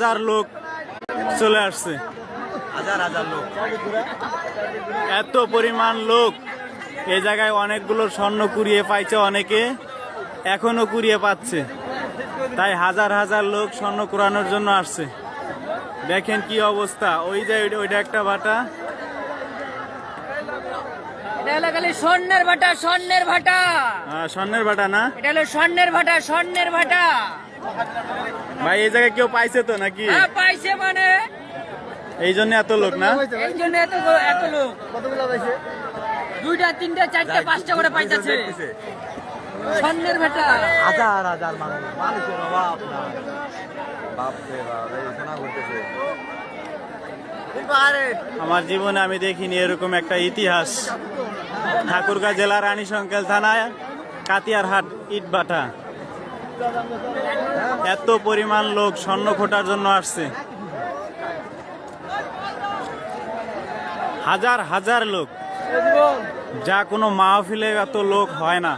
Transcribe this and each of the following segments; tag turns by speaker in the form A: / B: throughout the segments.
A: হাজার লোক চলে আসছে।
B: হাজার হাজার লোক।
A: এত পরিমাণ লোক। এই জায়গায় অনেকগুলো স্বর্ণ কুড়িয়ে পাইছে অনেকে এখনও কুড়িয়ে পাচ্ছে। তাই হাজার হাজার লোক স্বর্ণ কুড়ানোর জন্য আসছে। দেখেন কি অবস্থা। ওই যে ওইটা- ওইটা একটা বাটা
C: স্বর্ণের ভাটা স্বর্ণের ভাটা।
A: স্বর্ণের বাটা না?
C: এটা হলো স্বর্ণের ভাটা স্বর্ণের ভাটা।
A: ভাই এই জায়গায় কেউ পাইছে তো নাকি?
C: হ্যাঁ পাইছে মানে।
A: এই জন্য এত লোক না?
C: এই জন্য এত এত লোক। দুইটা তিনটা চারটা পাঁচটা করে পাইতেছে। স্বর্ণের ভাটা
B: হাজার হাজার মানুষ। মানুষের অভাব না। বাপরে বাপ এই সোনা করতেছে
A: আমার জীবনে আমি দেখিনি এরকম একটা ইতিহাস। ঠাকুরগাঁ জেলার রানী সংকেল থানায় কাতিয়ারহাট ইটবাটা এত পরিমাণ লোক স্বর্ণ খোটার জন্য আসছে। হাজার হাজার লোক। যা কোনো মাহফিলে এত লোক হয় না।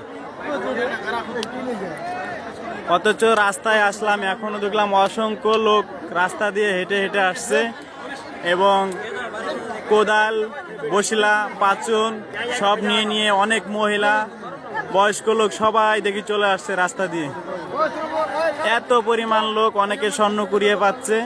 A: অথচ রাস্তায় আসলাম, এখনও দেখলাম অসংখ্য লোক রাস্তা দিয়ে হেঁটে হেঁটে আসছে এবং কোদাল, বসিলা পাচন সব নিয়ে নিয়ে অনেক মহিলা বয়স্ক লোক সবাই দেখি চলে আসছে রাস্তা দিয়ে। এত পরিমাণ লোক অনেকে স্বর্ণ কুড়িয়ে পাচ্ছে।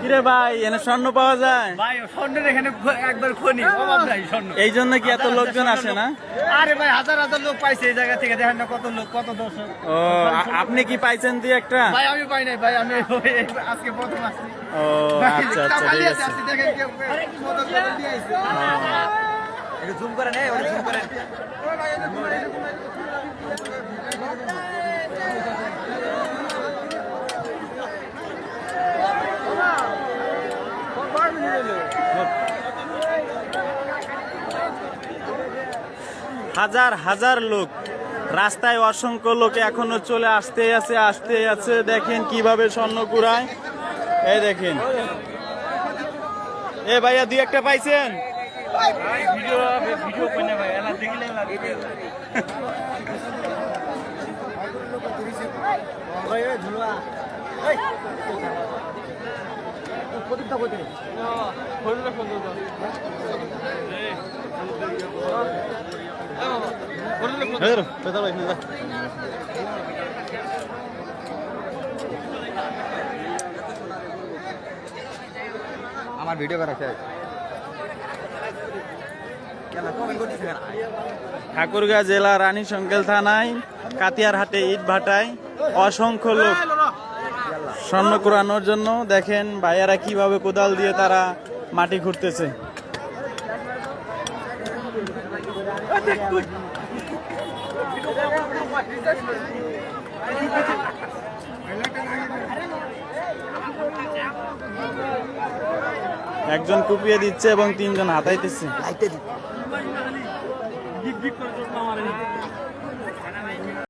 A: কিরে ভাই এনে স্বর্ণ পাওয়া যায়?
C: ভাই স্বর্ণের এখানে একবার খনি অভাব নাই স্বর্ণ।
A: এই জন্য কি এত লোকজন আসে না?
C: আরে ভাই হাজার হাজার লোক পাইছে এই জায়গা থেকে দেখেন না কত লোক কত দর্শক।
A: ও আপনি কি পাইছেন দুই একটা?
C: ভাই আমি পাই নাই ভাই আমি আজকে প্রথম আসছি।
A: ও আচ্ছা আচ্ছা ঠিক আছে।
C: দেখেন কেউ মদত দিয়ে আইছে
B: একটু জুম করে ওটা জুম করে
A: হাজার হাজার লোক। রাস্তায় অসংখ্য লোক এখনও চলে আসতে আছে আসতে আছে। দেখেন কীভাবে স্বর্ণ কুড়ায়। এই দেখেন। এ ভাইয়া, দুই একটা পাইছেন?
B: আমার ভিডিও করা শেষ।
A: ঠাকুরগাঁ জেলা রানী সংকেল থানায় কাতিয়ারহাটে ইট ভাটায় অসংখ্য লোক। স্বর্ণ কুড়ানোর জন্য দেখেন ভাইয়ারা কীভাবে কোদাল দিয়ে তারা মাটি খুঁড়তেছে। একজন কুপিয়ে দিচ্ছে এবং তিনজন হাতাইতেছে।